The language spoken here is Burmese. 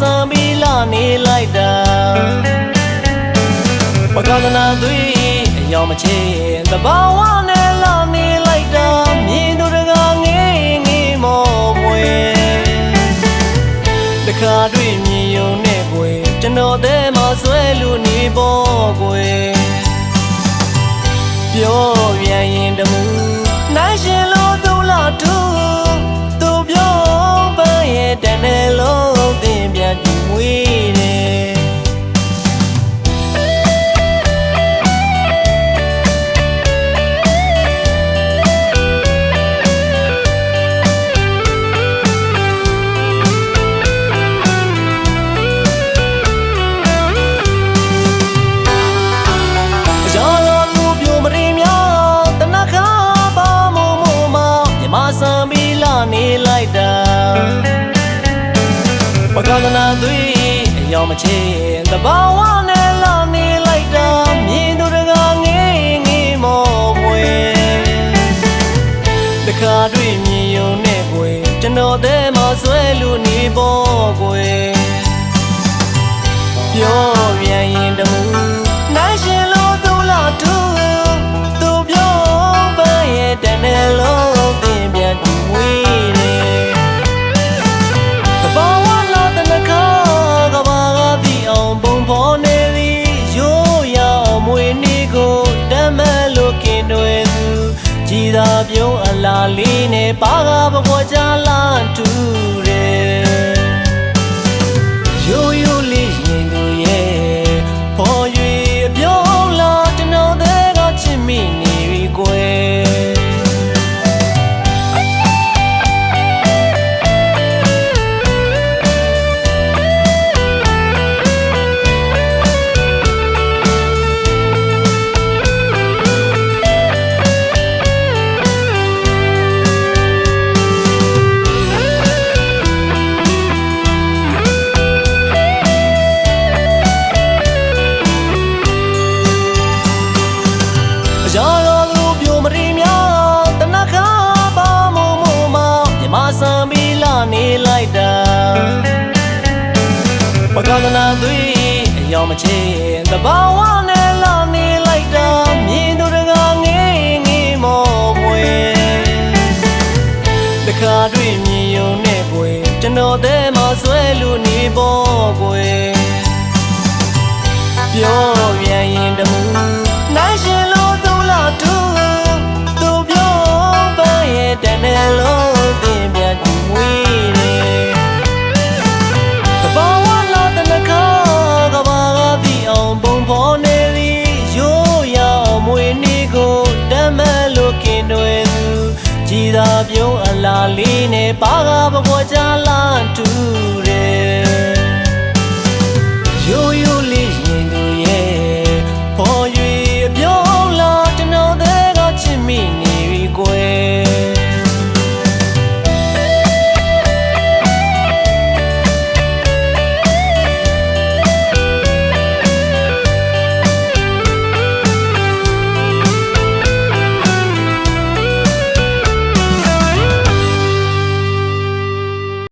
စံပြီးလာနေလိုက်တာပကဒနာသွေးအယောင်မချေတဘာဝနဲ့လာနေလိုက်တာမြင်တို့တကားငေးငေးမော်မွေတခါတွေ့မြင်ုံနဲ့ကွယ်ကျွန်တော်သည်မဆွဲလို့နေပေါ်ကွယ်ပြော မြမဆံမီလာနေလိုက်တာပကဒနာသွေးအယောင်မချေသဘာဝနဲ့လာနေလိုက်တာမြင်သူတကာငေးငေးမောမွေတခါတွေ့မြင်ယုံနဲ့ကွယ်ကျွန်တော်တဲ့မှာဆွဲလူနေပေါ်ကွယ်ပြောပြန်ရင်တမူနိုင် သာပြုံးအလားလေးနဲ့ပါကဘကွာချလာတူ ပကဒနာသွေးအယောင်မချေသဘာဝနဲ့လာနေလိုက်တာမြင်သူတကာငေးငေးမောမွေတခါတွေ့မြင်ယုံနဲ့ကွယ်ကျွန်တော်တဲ့မှာဆွဲလူနေပေါ်ကွယ်ပြော သာပြုံးအလားလေးနဲ့ပါကပပေါ်ချလာတူ